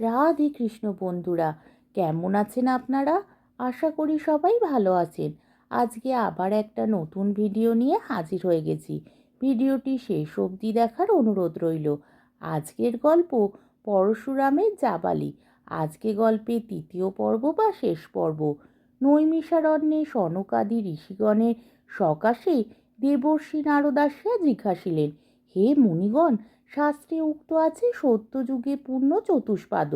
রাধে কৃষ্ণ বন্ধুরা, কেমন আছেন আপনারা? আশা করি সবাই ভালো আছেন। আজকে আবার একটা নতুন ভিডিও নিয়ে হাজির হয়ে গেছি। ভিডিওটি শেষ অবধি দেখার অনুরোধ রইল। আজকের গল্প পরশুরামের জাবালি। আজকে গল্পের তৃতীয় পর্ব বা শেষ পর্ব। নৈমিষারণ্যে সনকাদি ঋষিগণের সকাশে দেবর্ষী নারদাসিয়া জিজ্ঞাসিলেন, হে মুনিগণ শাস্ত্রে উক্ত আছে, সত্যযুগে পূর্ণ চতুষ্পাদ,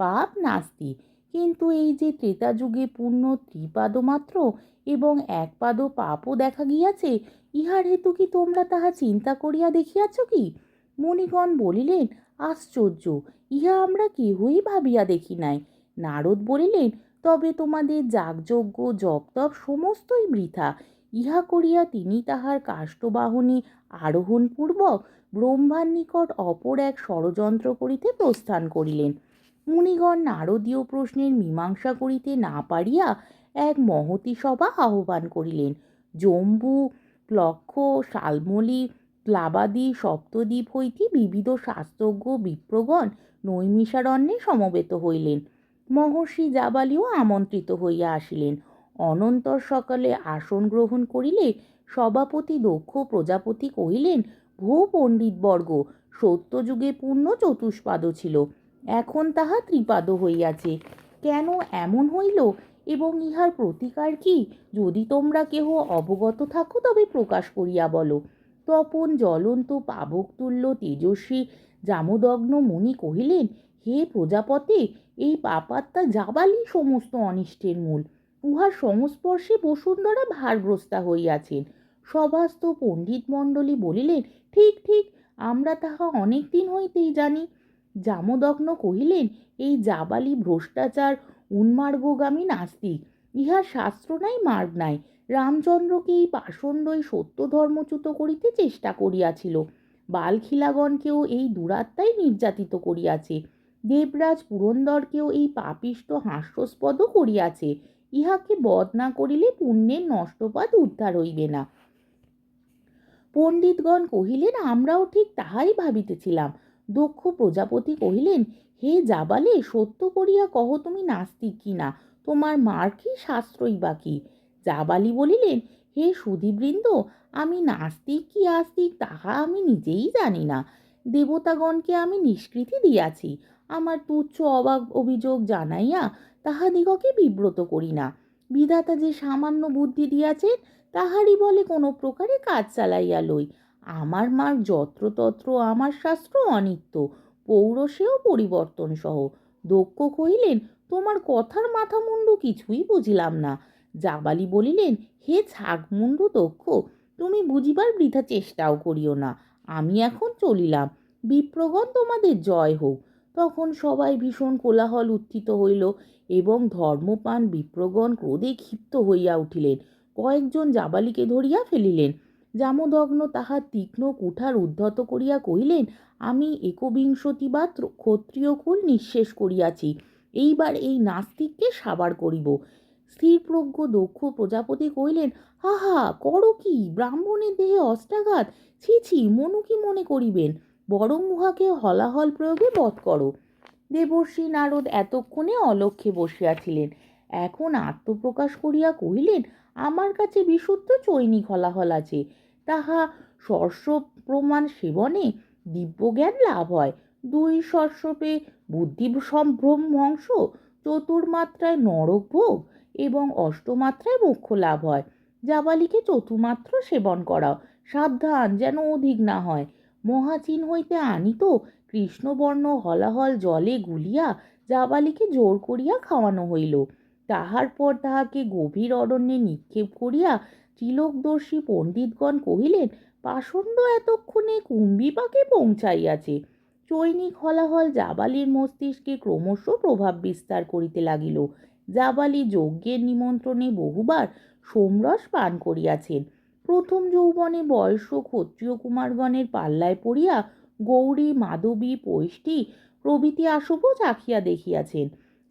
পাপ নাস্তি। কিন্তু এই যে ত্রেতা যুগে পূর্ণ ত্রিপাদ মাত্র এবং এক পাদ পাপও দেখা গিয়াছে, ইহার হেতু কি তোমরা তাহা চিন্তা করিয়া দেখিয়াছ কি? মণিগণ বলিলেন, আশ্চর্য, ইহা আমরা কেহই ভাবিয়া দেখি নাই। নারদ বলিলেন, তবে তোমাদের যাগযজ্ঞ, জপতপ সমস্তই বৃথা। ইহা করিয়া তিনি তাহার কাষ্ঠবাহনে আরোহণপূর্বক ব্রহ্মার নিকট অপর এক ষড়যন্ত্র করিতে প্রস্থান করিলেন। মুনিগণ নারদীয় প্রশ্নের মীমাংসা করিতে না পারিয়া এক মহতি সভা আহ্বান করিলেন। জম্বু প্লক্ষ শালমলি, প্লাবাদি, সপ্তদ্বীপ হইতে বিবিধ শাস্ত্রজ্ঞ বিপ্রগণ নৈমিষারণ্যে সমবেত হইলেন। মহর্ষি জাবালিও আমন্ত্রিত হইয়া আসিলেন। অনন্তর সকালে আসন গ্রহণ করিলে সভাপতি দক্ষ প্রজাপতি কহিলেন ভূ পণ্ডিতবর্গ সত্যযুগে পূর্ণ চতুষ্পাদ ছিল। এখন তাহা ত্রিপাদ হইয়াছে। কেন এমন হইল? এবং ইহার প্রতিকার কি? যদি তোমরা কেহ অবগত থাকো, তবে প্রকাশ করিয়া বলো। তপন জ্বলন্ত পাবকতুল্য তেজস্বী জামদগ্ন মুনি কহিলেন, হে প্রজাপতে, এই পাপাত্মা যাবালি সমস্ত অনিষ্টের মূল। উহার সংস্পর্শে বসুন্ধরা ভারগ্রস্তা হইয়াছেন। সভাস্থ পণ্ডিত মণ্ডলী বলিলেন, ঠিক ঠিক, আমরা তাহা অনেক দিন হইতেই জানি। জামদগ্ন কহিলেন, এই জাবালি ভ্রষ্টাচার উন্মার্গগামী নাস্তিক, ইহার শাস্ত্র নাই, মার্গ নাই। রামচন্দ্রকে এই পাষণ্ডই সত্য ধর্মচ্যুত করিতে চেষ্টা করিয়াছিল। বালখিলাগণকেও এই দুরাত্মাই নির্যাতিত করিয়াছে। দেবরাজ পুরন্দরকেও এই পাপিষ্ট হাস্যস্পদ করিয়াছে। ইহাকে বধ না করিলে পুণ্যের নষ্টপাত উদ্ধার হইবে না। পণ্ডিতগণ কহিলেন, আমরাও ঠিক তাহাই ভাবিতেছিলাম। দক্ষ প্রজাপতি কহিলেন, হে যাবালে সত্য করিয়া কহ তুমি নাস্তিক কিনা তোমার মার কি শাস্ত্রই বা কি? জাবালি বলিলেন, হে সুধীবৃন্দ, আমি নাস্তিক কি আস্তিক তাহা আমি নিজেই জানি না। দেবতাগণকে আমি নিষ্কৃতি দিয়াছি। আমার তুচ্ছ অবাক অভিযোগ জানাইয়া তাহাদিগকে বিব্রত করি না। বিধাতা যে সামান্য বুদ্ধি দিয়াছেন, তাহারই বলে কোনো প্রকারে কাজ চালাইয়া লই। আমার মার যত্রতত্র আমার শাস্ত্র অনিত্য, পৌরসেও পরিবর্তন সহ। দক্ষ কহিলেন, তোমার কথার মাথা মুন্ডু কিছুই বুঝিলাম না। জাবালি বলিলেন, হে ছাগমুন্ডু দক্ষ, তুমি বুঝিবার বৃথা চেষ্টাও করিও না। আমি এখন চলিলাম। বিপ্রগণ তোমাদের জয় হোক। তখন সবাই ভীষণ কোলাহল উত্থিত হইল এবং ধর্মপান বিপ্রগণ ক্রোধে ক্ষিপ্ত হইয়া উঠিলেন। কয়েকজন জাবালিকে ধরিয়া ফেলিলেন। জামদগ্ন তাহার তীক্ষ্ণ কুঠার উদ্ধত করিয়া কহিলেন, আমি একবিংশতি বা ক্ষত্রিয় কুল নিঃশেষ করিয়াছি। এইবার এই নাস্তিককে সাবার করিব। স্থিরপ্রজ্ঞ দক্ষ প্রজাপতি কহিলেন হাহা করো কি? ব্রাহ্মণের দেহে অস্ত্রাঘাত ছি ছি, মনু কি মনে করিবেন? বরং উহাকে হলাহল প্রয়োগে বধ করো। দেবর্ষী নারদ এতক্ষণে অলক্ষে বসিয়াছিলেন। এখন আত্মপ্রকাশ করিয়া কহিলেন, আমার কাছে বিশুদ্ধ চৈনিক হলাহল আছে। তাহা শস্য প্রমাণ সেবনে দিব্যজ্ঞান লাভ হয়। দুই শস্যপে বুদ্ধি সম্ভ্রম ধ্বংস চতুর্মাত্রায় নরক ভোগ এবং অষ্টমাত্রায় মোক্ষ লাভ হয়। জাবালিকে চতুর্মাত্র সেবন করাও। সাবধান, যেন অধিক না হয়। মহাচিন হইতে আনিত কৃষ্ণবর্ণ হলাহল জলে গুলিয়া জাবালিকে জোর করিয়া খাওয়ানো হইল। তাহার পর তাহাকে গভীর অরণ্যে নিক্ষেপ করিয়া ত্রিলোকদর্শী পণ্ডিতগণ কহিলেন, পাষণ্ড এতক্ষণে কুম্ভিপাকে পৌঁছাইয়াছে। চৈনিক হলাহল জাবালির মস্তিষ্কে ক্রমশ প্রভাব বিস্তার করিতে লাগিল। জাবালি যজ্ঞের নিমন্ত্রণে বহুবার সোমরস পান করিয়াছেন। প্রথম যৌবনে বয়স্ক ক্ষত্রিয় কুমারগণের পাল্লায় পড়িয়া গৌরী, মাধবী পৈষ্টি প্রভৃতি আসবও চাখিয়া দেখিয়াছেন।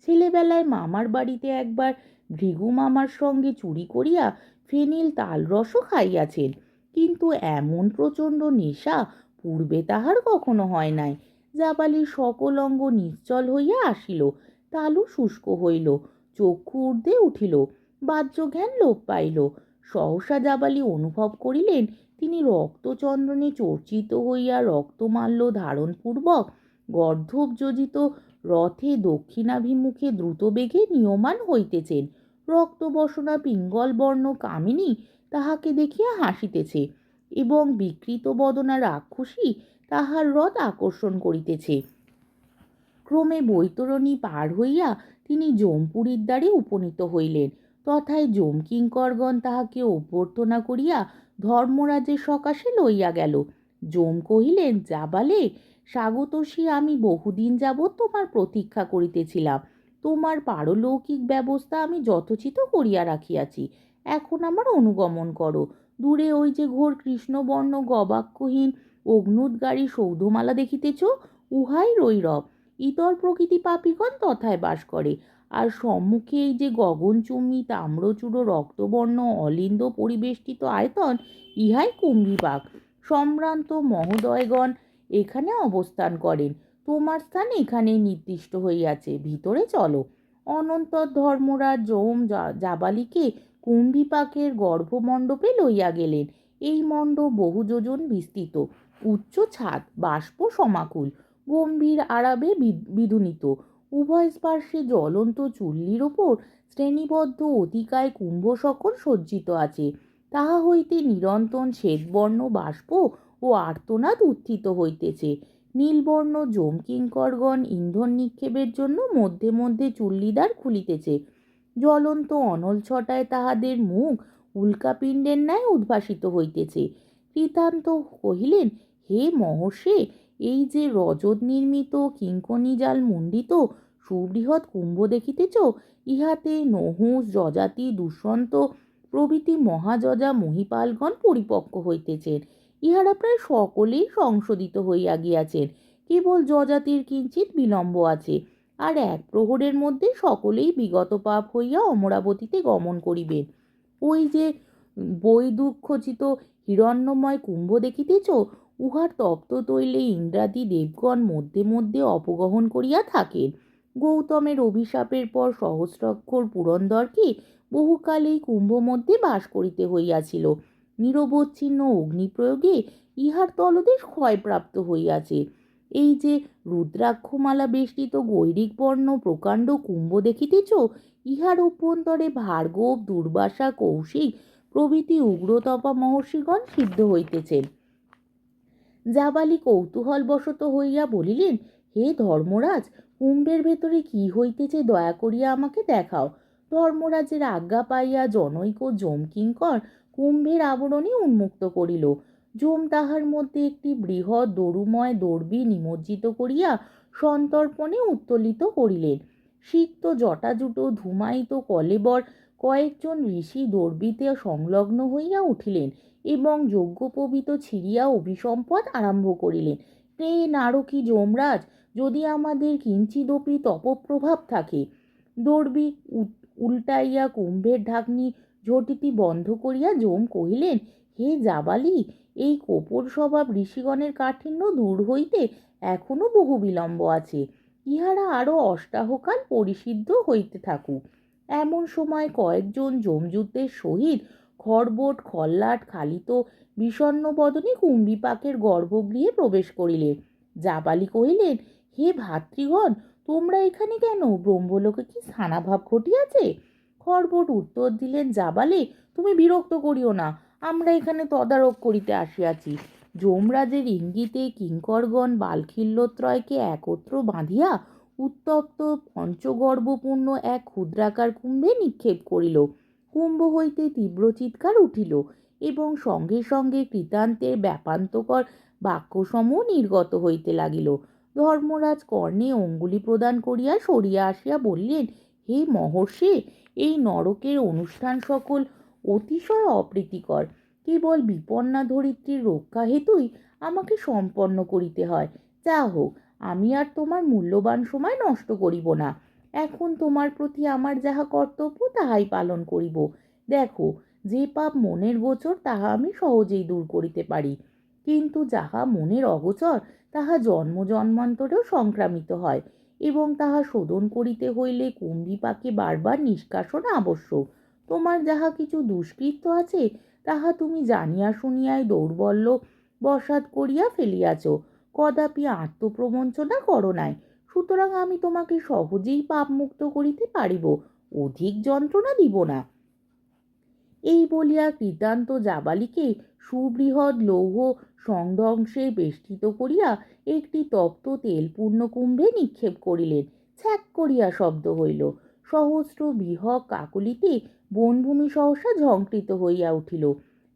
ছেলেবেলায় মামার বাড়িতে একবার ভৃগু মামার সঙ্গে চুরি করিয়া ফেনিল তালরসও খাইয়াছেন। কিন্তু এমন প্রচণ্ড নেশা পূর্বে তাহার কখনো হয় নাই। জাবালির সকল অঙ্গ নিশ্চল হইয়া আসিল, তালু শুষ্ক হইল, চক্ষু ঊর্ধ্বে উঠিল, বাহ্যজ্ঞান লোপ পাইল। সহসা জাবালি অনুভব করিলেন, তিনি রক্তচন্দনে চর্চিত হইয়া রক্তমাল্য ধারণপূর্বক গর্ধব যোজিত রথে দক্ষিণাভিমুখে দ্রুতবেগে নিয়মান হইতেছেন। রক্তবসনা পিঙ্গলবর্ণ কামিনী তাহাকে দেখিয়া হাসিতেছে এবং বিকৃত বদনা রাক্ষসী তাহার রথ আকর্ষণ করিতেছে। ক্রমে বৈতরণী পার হইয়া তিনি জমপুরীর দ্বারে উপনীত হইলেন। তথায় জমকিঙ্করগণ তাহাকে অভ্যর্থনা করিয়া ধর্মরাজের সকাশে লইয়া গেল। জম কহিলেন যাবালে স্বাগতসী আমি বহুদিন যাবৎ তোমার প্রতীক্ষা করিতেছিলাম। তোমার পারলৌকিক ব্যবস্থা আমি যথোচিত করিয়া রাখিয়াছি। এখন আমার অনুগমন করো। দূরে ওই যে ঘোর কৃষ্ণবর্ণ গবাক্ষহীন অগ্নুদ্গারী সৌধমালা দেখিতেছ, উহাই রৈরব। ইতর প্রকৃতি পাপিগণ তথায় বাস করে। আর সম্মুখে এই যে গগনচুম্বী, তাম্রচূড়, রক্তবর্ণ, অলিন্দ পরিবেষ্টিত আয়তন, ইহাই কুম্ভীবাগ। সম্ভ্রান্ত মহোদয়গণ এখানে অবস্থান করেন। তোমার স্থান এখানে নির্দিষ্ট হইয়াছে। ভিতরে চলো। অনন্তর ধর্মরাজ যৌম জাবালিকে কুম্ভীপাকের গর্ভমণ্ডপে লইয়া গেলেন। এই মণ্ডপ বহু যোজন বিস্তৃত। উচ্চ ছাদ, বাষ্প সমাকুল। গম্ভীর আরাবে বিধুনিত উভয় স্পার্শ্বে জ্বলন্ত চুল্লির ওপর শ্রেণীবদ্ধ অতিকায় কুম্ভ সকল সজ্জিত আছে। তাহা হইতে নিরন্তন শ্বেতবর্ণ, বাষ্প ও আর্তনাদ উত্থিত হইতেছে। নীলবর্ণ জমকিঙ্করগণ ইন্ধন নিক্ষেপের জন্য মধ্যে মধ্যে চুল্লিদার খুলিতেছে। জ্বলন্ত অনল ছটায় তাহাদের মুখ উল্কাপিণ্ডের ন্যায় উদ্ভাসিত হইতেছে। কৃতান্ত কহিলেন, হে মহর্ষে, এই যে রজত নির্মিত কিঙ্কনি জাল মণ্ডিত সুবৃহৎ কুম্ভ দেখিতেছ? ইহাতে নহুস, যজাতি, দুষ্যন্ত প্রভৃতি মহাযজা, মহিপালগণ পরিপক্ক হইতেছেন। ইহারা প্রায় সকলেই সংশোধিত হইয়া গিয়াছেন। কেবল যজাতির কিঞ্চিত বিলম্ব আছে। আর এক প্রহরের মধ্যে সকলেই বিগত পাপ হইয়া অমরাবতীতে গমন করিবেন। ওই যে বৈদুঃখচিত হিরণ্যময় কুম্ভ দেখিতেছ? উহার তপ্ত তৈলে ইন্দ্রাদি দেবগণ মধ্যে মধ্যে অপগহন করিয়া থাকেন। গৌতমের অভিশাপের পর সহস্রাক্ষর পুরন্দরকে বহুকালেই কুম্ভ মধ্যে বাস করিতে হইয়াছিল। নিরবচ্ছিন্ন অগ্নিপ্রয়োগে ইহার তলদেশ ক্ষয়প্রাপ্ত হইয়াছে। এই যে রুদ্রাক্ষমালা বেষ্টিত গৈরিক বর্ণ প্রকাণ্ড কুম্ভ দেখিতেছ, ইহার অভ্যন্তরে ভার্গব, দুর্বাসা, কৌশিক প্রভৃতি উগ্রতপা মহর্ষিগণ সিদ্ধ হইতেছেন জাবালি কৌতূহলবশত হইয়া বলিলেন, হে ধর্মরাজ কুম্ভের ভেতরে কি হইতেছে দয়া করিয়া আমাকে দেখাও। ধর্মরাজের আজ্ঞা পাইয়া জনৈক জমকিঙ্কর কুম্ভের আবরণে উন্মুক্ত করিল। জম তাহার মধ্যে একটি বৃহৎ দরুময় দর্বি নিমজ্জিত করিয়া সন্তর্পণে উত্তোলিত করিলেন। সিক্ত জটাজুট ধুমায়িত কলেবর কয়েকজন ঋষি দর্বিতে সংলগ্ন হইয়া উঠিলেন এবং যজ্ঞপবিত ছিড়িয়া অভিসম্পদ আরম্ভ করিলেন। তে নারকী যমরাজ যদি আমাদের কিঞ্চিদপি তপপ্রভাব থাকে, দর্বি উল্টাইয়া কুম্ভের ঢাকনি ঝটিতি বন্ধ করিয়া যম কহিলেন, হে জাবালি, এই কোপর স্বভাব ঋষিগণের কাঠিন্য দূর হইতে এখনও বহু বিলম্ব আছে। ইহারা আরও অষ্টাহকাল পরিসিদ্ধ হইতে থাকুক। এমন সময় কয়েকজন যমযুদ্ধের সহিত খড়বোট, খল্লাট, খালিত বিষণ্ন বদনে কুম্ভীপাকের গর্ভগৃহে প্রবেশ করিলে। জাবালি কহিলেন হে ভাতৃগণ, তোমরা এখানে কেন? ব্রহ্মলোকে কি স্থানাভাব ঘটিয়াছে? খড়বোট উত্তর দিলেন যাবালে তুমি বিরক্ত করিও না। আমরা এখানে তদারক করিতে আসিয়াছি। যমরাজের ইঙ্গিতে কিঙ্করগণ বালখিল্যত্রয়কে একত্র বাঁধিয়া উত্তপ্ত পঞ্চগর্ভপূর্ণ এক ক্ষুদ্রাকার কুম্ভে নিক্ষেপ করিল। কুম্ভ হইতে তীব্র চিৎকার উঠিল এবং সঙ্গে সঙ্গে কৃতান্তের ব্যাপান্তকর বাক্যসমূহ নির্গত হইতে লাগিল। ধর্মরাজ কর্ণে অঙ্গুলি প্রদান করিয়া সরিয়া আসিয়া বললেন, হে মহর্ষে, এই নরকের অনুষ্ঠান সকল অতিশয় অপ্রীতিকর। কেবল বিপন্না ধরিত্রীর রক্ষা হেতুই আমাকে সম্পন্ন করিতে হয়। যা হোক, আমি আর তোমার মূল্যবান সময় নষ্ট করিব না। এখন তোমার প্রতি আমার যাহা কর্তব্য, তাহাই পালন করিব। দেখো, যে পাপ মনের গোচর, তাহা আমি সহজেই দূর করিতে পারি। কিন্তু যাহা মনের অগোচর তাহা জন্ম জন্মান্তরেও সংক্রামিত হয় এবং তাহা শোধন করিতে হইলে কুম্ভীপাকে বারবার নিষ্কাশন আবশ্যক। তোমার যাহা কিছু দুষ্কৃত্য আছে, তাহা তুমি জানিয়া শুনিয়াই দৌর্বল্য বসাত করিয়া ফেলিয়াছ। কদাপি আত্মপ্রবঞ্চনা করো নাই। সুতরাং আমি তোমাকে সহজেই পাপমুক্ত করিতে পারিব। অধিক যন্ত্রণা দিব না। এই বলিয়া কৃতান্ত জাবালিকে সুবৃহৎ লৌহ সংধ্বংসে বেষ্টিত করিয়া একটি তপ্ত তেলপূর্ণ কুম্ভে নিক্ষেপ করিলেন। ছ্যাক করিয়া শব্দ হইল। সহস্র বিহক কাকলিতে বনভূমি সহসা ঝঙ্কৃত হইয়া উঠিল।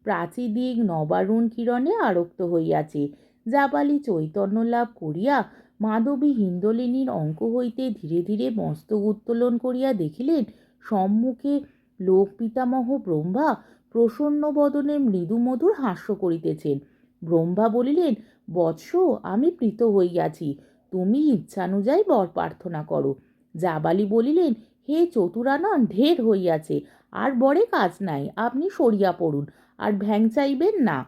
প্রাচীদিক নবারুণ কিরণে আরক্ত হইয়াছে। জাবালি চৈতন্য লাভ করিয়া মাধবী হিন্দলিনীর অঙ্ক হইতে ধীরে ধীরে মস্তক উত্তোলন করিয়া দেখিলেন, সম্মুখে লোক পিতামহ ব্রহ্মা প্রসন্ন বদনে মৃদুমধুর হাস্য করিতেছেন। ব্রহ্মা বলিলেন, বৎস, আমি প্রীত হইয়াছি। তুমি ইচ্ছানুযায়ী বর প্রার্থনা করো। জাবালি বলিলেন, হে চতুরানন, ঢের হইয়াছে। আর বরে কাজ নাই, আপনি সরিয়া পড়ুন, আর ভ্যাং চাইবেন না।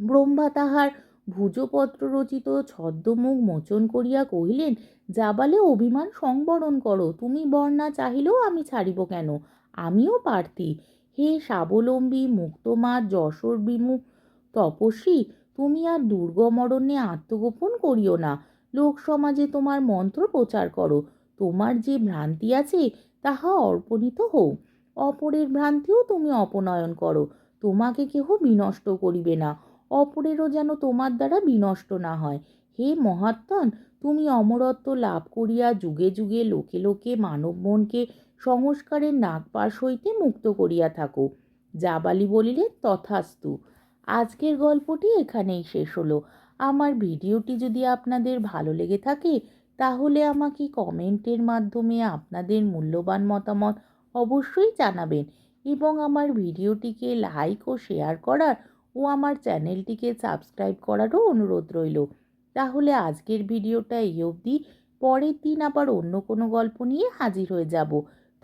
ব্রহ্মা তাহার ভুজপত্র রচিত ছদ্মমুখ মোচন করিয়া কহিলেন, জাবালে অভিমান সংবরণ করো। তুমি বর্ণা চাহিলেও আমি ছাড়িব কেন? আমিও প্রার্থী হে স্বাবলম্বী মুক্তমার যশোর বিমুখ তপস্বী, তুমি আর দুর্গমরণে আত্মগোপন করিও না। লোক সমাজে তোমার মন্ত্র প্রচার করো। তোমার যে ভ্রান্তি আছে, তাহা অর্পণিত হোক অপরের ভ্রান্তিও তুমি অপনয়ন করো। তোমাকে কেহ বিনষ্ট করিবে না। অপরেরও যেন তোমার দ্বারা বিনষ্ট না হয়। হে মহাত্মন তুমি অমরত্ব লাভ করিয়া যুগে যুগে লোকে লোকে মানব মনকে সংস্কারের নাগপাশ হইতে মুক্ত করিয়া থাকো। জাবালি বলিলে, তথাস্তু। আজকের গল্পটি এখানেই শেষ হলো। আমার ভিডিওটি যদি আপনাদের ভালো লেগে থাকে, তাহলে আমাকে কমেন্টের মাধ্যমে আপনাদের মূল্যবান মতামত অবশ্যই জানাবেন এবং আমার ভিডিওটিকে লাইক ও শেয়ার করার ও আমার চ্যানেলটিকে সাবস্ক্রাইব করারও অনুরোধ রইল। তাহলে আজকের ভিডিওটা এই অবধি। পরের দিন আবার অন্য কোনো গল্প নিয়ে হাজির হয়ে যাব।